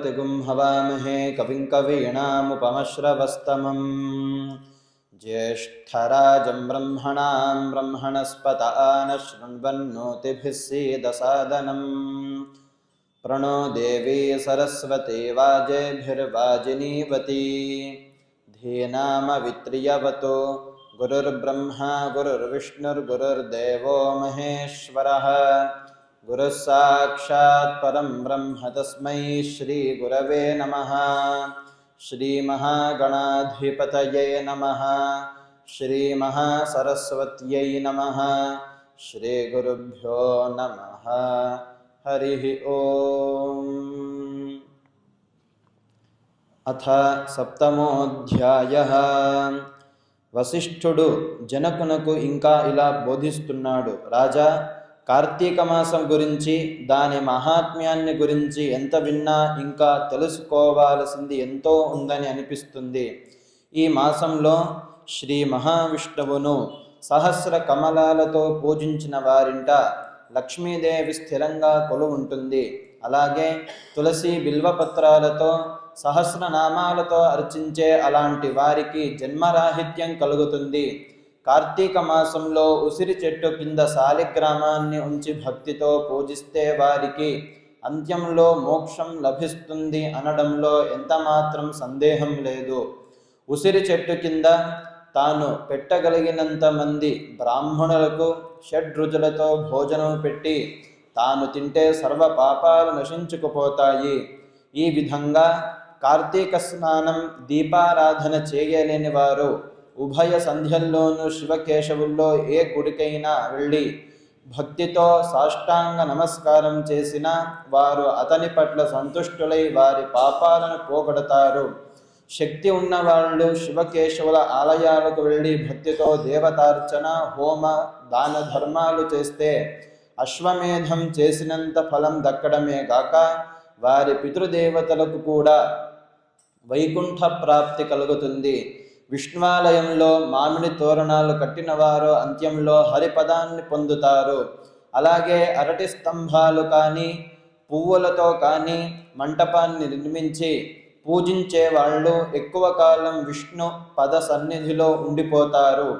कवित्वतिगुं हवामहे कविं कवीणामुपमश्रवस्तमम्। ज्येष्ठराजं ब्रह्मणां ब्रह्मणस्पत न शृण्वन्नोतिभिः सीदसादनम्। प्रणो देवी सरस्वती वाजेभिर्वाजिनीवती। धीनामवित्रियवतो गुरुर्ब्रह्मा गुरुर्विष्णुर्गुरुर्देवो महेश्वरः गुरुः साक्षात् परं ब्रह्म तस्मै श्रीगुरवे नमः श्रीमहागणाधिपतये नमः श्रीमहासरस्वत्यै नमः श्रीगुरुभ्यो नमः हरिः ॐ అథ సప్తమోధ్యాయ వశిష్ఠుడు జనకునకు ఇంకా ఇలా బోధిస్తున్నాడు రాజా కార్తీక మాసం గురించి దాని మహాత్మ్యాన్ని గురించి ఎంత విన్నా ఇంకా తెలుసుకోవాల్సింది ఎంతో ఉందని అనిపిస్తుంది. ఈ మాసంలో శ్రీ మహావిష్ణువును సహస్ర కమలాలతో పూజించిన వారింట లక్ష్మీదేవి స్థిరంగా కొలు ఉంటుంది. అలాగే తులసి బిల్వపత్రాలతో సహస్రనామాలతో అర్చించే అలాంటి వారికి జన్మరాహిత్యం కలుగుతుంది. కార్తీక మాసంలో ఉసిరి చెట్టు కింద శాలిగ్రామాన్ని ఉంచి భక్తితో పూజిస్తే వారికి అంత్యంలో మోక్షం లభిస్తుంది అనడంలో ఎంతమాత్రం సందేహం లేదు. ఉసిరి చెట్టు కింద తాను పెట్టగలిగినంత మంది బ్రాహ్మణులకు షడ్రుచులతో భోజనం పెట్టి తాను తింటే సర్వ పాపాలు నశించుకుపోతాయి. ఈ విధంగా కార్తీక స్నానం దీపారాధన చేయలేని వారు ఉభయ సంధ్యల్లోనూ శివకేశవుల్లో ఏ గుడికైనా వెళ్ళి భక్తితో సాష్టాంగ నమస్కారం చేసిన వారు అతని పట్ల సంతుష్టులై వారి పాపాలను పోగొడతారు. శక్తి ఉన్నవాళ్ళు శివకేశవుల ఆలయాలకు వెళ్ళి భక్తితో దేవతార్చన హోమ దాన ధర్మాలు చేస్తే అశ్వమేధం చేసినంత ఫలం దక్కడమే గాక వారి పితృదేవతలకు కూడా వైకుంఠ ప్రాప్తి కలుగుతుంది. విష్ణువాలయంలో మామిడి తోరణాలు కట్టినవారు అంత్యంలో హరిపదాన్ని పొందుతారు. అలాగే అరటి స్తంభాలు కానీ పువ్వులతో కానీ మంటపాన్ని నిర్మించి పూజించే వాళ్ళు ఎక్కువ కాలం విష్ణు పద సన్నిధిలో ఉండిపోతారు.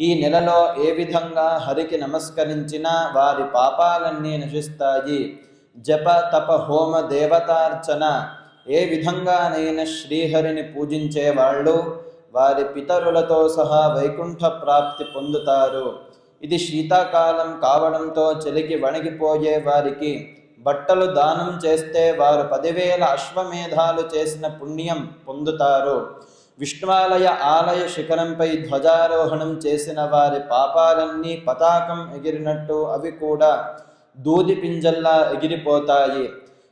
ఈ నెలలో ఏ విధంగా హరికి నమస్కరించినా వారి పాపాలన్నీ నశిస్తాయి. జప తప హోమ దేవతార్చన ఏ విధంగానైనా శ్రీహరిని పూజించే వాళ్ళు వారి పితరులతో సహా వైకుంఠ ప్రాప్తి పొందుతారు. ఇది శీతాకాలం కావడంతో చలికి వణిగిపోయే వారికి బట్టలు దానం చేస్తే వారు పదివేల అశ్వమేధాలు చేసిన పుణ్యం పొందుతారు. విష్ణువాలయ ఆలయ శిఖరంపై ధ్వజారోహణం చేసిన వారి పాపాలన్నీ పతాకం ఎగిరినట్టు అవి కూడా దూది పింజల్లా ఎగిరిపోతాయి.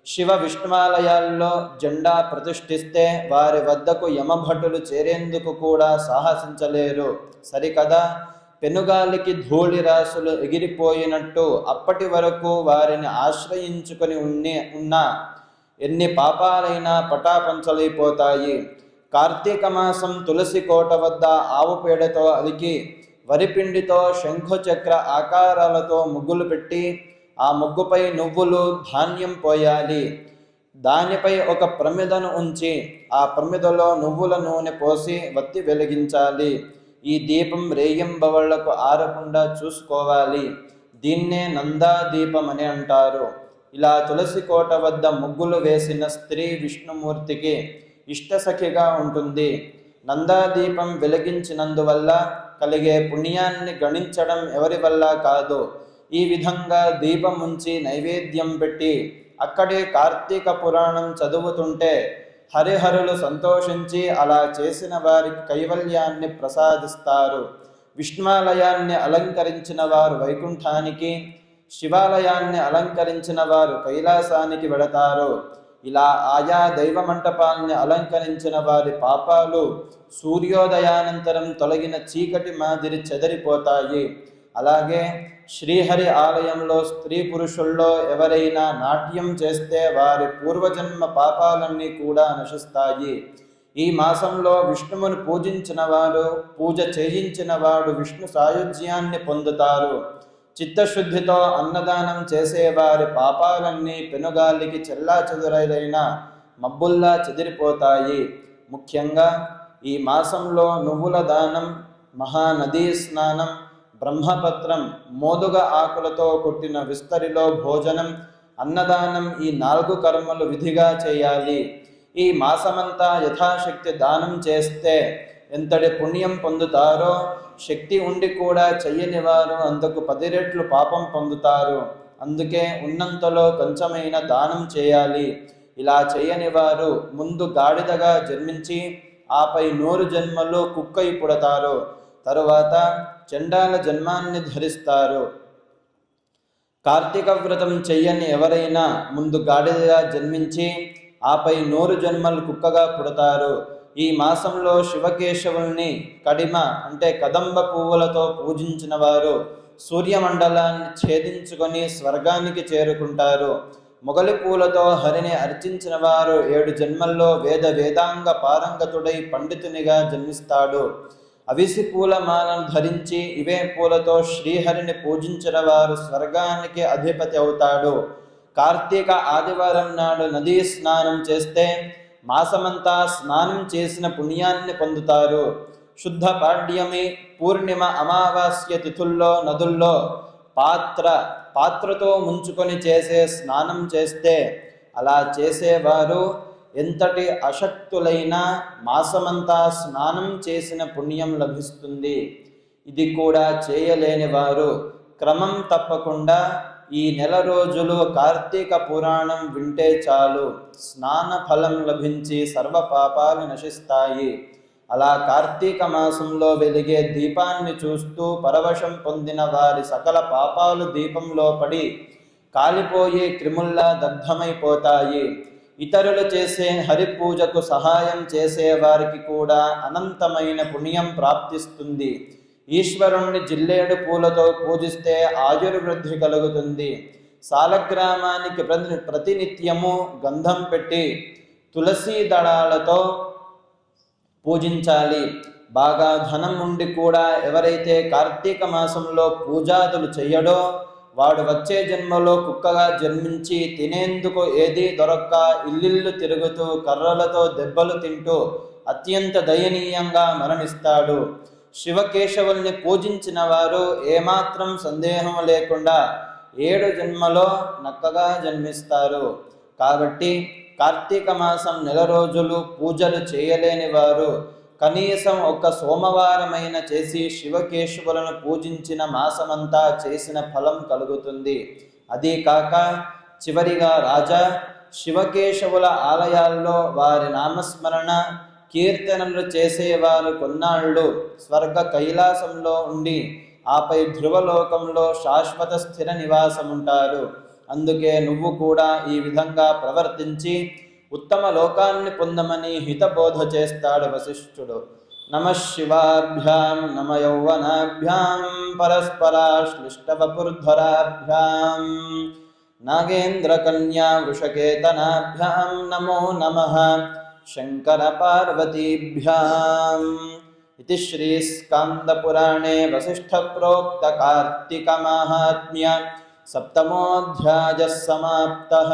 శివ విష్ణువాలయాల్లో జెండా ప్రతిష్ఠిస్తే వారి వద్దకు యమభటులు చేరేందుకు కూడా సాహసించలేరు. సరికదా? పెనుగాలికి ధూళి రాసులు ఎగిరిపోయినట్టు అప్పటి వరకు వారిని ఆశ్రయించుకొని ఉన్నే ఉన్న ఎన్ని పాపాలైనా పటాపంచలైపోతాయి. కార్తీక మాసం తులసి కోట వద్ద ఆవు పేడతో అలికి వరిపిండితో శంఖుచక్ర ఆకారాలతో ముగ్గులు పెట్టి ఆ ముగ్గుపై నువ్వులు ధాన్యం పోయాలి. దానిపై ఒక ప్రమిదను ఉంచి ఆ ప్రమిదలో నువ్వుల నూనె పోసి వత్తి వెలిగించాలి. ఈ దీపం రేయింబవళ్ళకు ఆరకుండా చూసుకోవాలి. దీన్నే నందా దీపం అని అంటారు. ఇలా తులసి కోట వద్ద ముగ్గులు వేసిన స్త్రీ విష్ణుమూర్తికి ఇష్టసఖిగా ఉంటుంది. నందాదీపం వెలిగించినందువల్ల కలిగే పుణ్యాన్ని గణించడం ఎవరి వల్ల కాదు. ఈ విధంగా దీపం ఉంచి నైవేద్యం పెట్టి అక్కడే కార్తీక పురాణం చదువుతుంటే హరిహరులు సంతోషించి అలా చేసిన వారికి కైవల్యాన్ని ప్రసాదిస్తారు. విష్ణువాలయాన్ని అలంకరించిన వారు వైకుంఠానికి శివాలయాన్ని అలంకరించిన వారు కైలాసానికి వెళతారు. ఇలా ఆయా దైవ మంటపాల్ని అలంకరించిన వారి పాపాలు సూర్యోదయానంతరం తొలగిన చీకటి మాదిరి చెదరిపోతాయి. అలాగే శ్రీహరి ఆలయంలో స్త్రీ పురుషుల్లో ఎవరైనా నాట్యం చేస్తే వారి పూర్వజన్మ పాపాలన్నీ కూడా నశిస్తాయి. ఈ మాసంలో విష్ణువును పూజించిన వారు పూజ చేయించిన వాడు విష్ణు సాయుధ్యాన్ని పొందుతారు. చిత్తశుద్ధితో అన్నదానం చేసేవారి పాపాలన్నీ పెనుగాలికి చెల్లా చెదురైన మబ్బుల్లా చెదిరిపోతాయి. ముఖ్యంగా ఈ మాసంలో నువ్వుల దానం మహానదీ స్నానం బ్రహ్మపత్రం మోదుగ ఆకులతో కుట్టిన విస్తరిలో భోజనం అన్నదానం ఈ నాలుగు కర్మలు విధిగా చేయాలి. ఈ మాసమంతా యథాశక్తి దానం చేస్తే ఎంతటి పుణ్యం పొందుతారో శక్తి ఉండి కూడా చెయ్యని వారు అందుకు పది రెట్లు పాపం పొందుతారు. అందుకే ఉన్నంతలో కొంచెమైన దానం చేయాలి. ఇలా చేయని వారు ముందు గాడిదగా జన్మించి ఆపై నూరు జన్మలు కుక్కై పుడతారు. తరువాత చండాల జన్మాన్ని ధరిస్తారు. కార్తీక వ్రతం చెయ్యని ఎవరైనా ముందు గాడిదగా జన్మించి ఆపై నూరు జన్మలు కుక్కగా పుడతారు. ఈ మాసంలో శివకేశవుల్ని కడిమ అంటే కదంబ పువ్వులతో పూజించిన వారు సూర్యమండలాన్ని ఛేదించుకొని స్వర్గానికి చేరుకుంటారు. మొగలి పూలతో హరిని అర్చించిన వారు ఏడు జన్మల్లో వేద వేదాంగ పారంగతుడై పండితునిగా జన్మిస్తాడు. అవిసి పూల మాలను ధరించి ఇవే పూలతో శ్రీహరిని పూజించిన వారు స్వర్గానికి అధిపతి అవుతాడు. కార్తీక ఆదివారం నాడు నదీ స్నానం చేస్తే మాసమంతా స్నానం చేసిన పుణ్యాన్ని పొందుతారు. శుద్ధ పాడ్యమి పూర్ణిమ అమావాస్య తిథుల్లో నదుల్లో పాత్ర పాత్రతో ముంచుకొని చేసే స్నానం చేస్తే అలా చేసేవారు ఎంతటి అశక్తులైనా మాసమంతా స్నానం చేసిన పుణ్యం లభిస్తుంది. ఇది కూడా చేయలేని వారు క్రమం తప్పకుండా ఈ నెల రోజులు కార్తీక పురాణం వింటే చాలు. స్నాన ఫలం లభించి సర్వ పాపాలు నశిస్తాయి. అలా కార్తీక మాసంలో వెలిగే దీపాన్ని చూస్తూ పరవశం పొందిన వారి సకల పాపాలు దీపంలో పడి కాలిపోయే క్రిముల్లా దగ్ధమైపోతాయి. ఇతరులు చేసే హరిపూజకు సహాయం చేసే వారికి కూడా అనంతమైన పుణ్యం ప్రాప్తిస్తుంది. ఈశ్వరుణ్ణి జిల్లేడు పూలతో పూజిస్తే ఆయుర్వృద్ధి కలుగుతుంది. సాలగ్రామానికి ప్రతి ప్రతినిత్యము గంధం పెట్టి తులసీ దళాలతో పూజించాలి. బాగా ధనం ఉండి కూడా ఎవరైతే కార్తీక మాసంలో పూజాదులు చెయ్యడో వాడు వచ్చే జన్మలో కుక్కగా జన్మించి తినేందుకు ఏదీ దొరక్క ఇల్లిల్లు తిరుగుతూ కర్రలతో దెబ్బలు తింటూ అత్యంత దయనీయంగా మరణిస్తాడు. శివకేశవుల్ని పూజించిన వారు ఏమాత్రం సందేహం లేకుండా ఏడు జన్మలో నక్కగా జన్మిస్తారు. కాబట్టి కార్తీక మాసం నెల రోజులు పూజలు చేయలేని వారు కనీసం ఒక సోమవారమైన చేసి శివకేశవులను పూజించిన మాసమంతా చేసిన ఫలం కలుగుతుంది. అదీ కాక చివరిగా రాజా శివకేశవుల ఆలయాల్లో వారి నామస్మరణ కీర్తనలు చేసేవారు కొన్నాళ్ళు. స్వర్గ కైలాసంలో ఉండి ఆపై ధ్రువలోకంలో శాశ్వత స్థిర నివాసముంటారు. అందుకే నువ్వు కూడా ఈ విధంగా ప్రవర్తించి ఉత్తమ లోకాన్ని పొందమని హితబోధ చేస్తాడు వశిష్ఠుడు నమ శివాభ్యాం నమ యౌవనాభ్యాం పరస్పరాశ్లిష్టవపుర్ధరాభ్యాం నాగేంద్రకన్యా వృషకేతనాభ్యాం నమో నమః शङ्करपार्वतीभ्याम् इति श्रीस्कान्दपुराणे वसिष्ठप्रोक्तकार्तिकमाहात्म्य सप्तमोऽध्यायः समाप्तः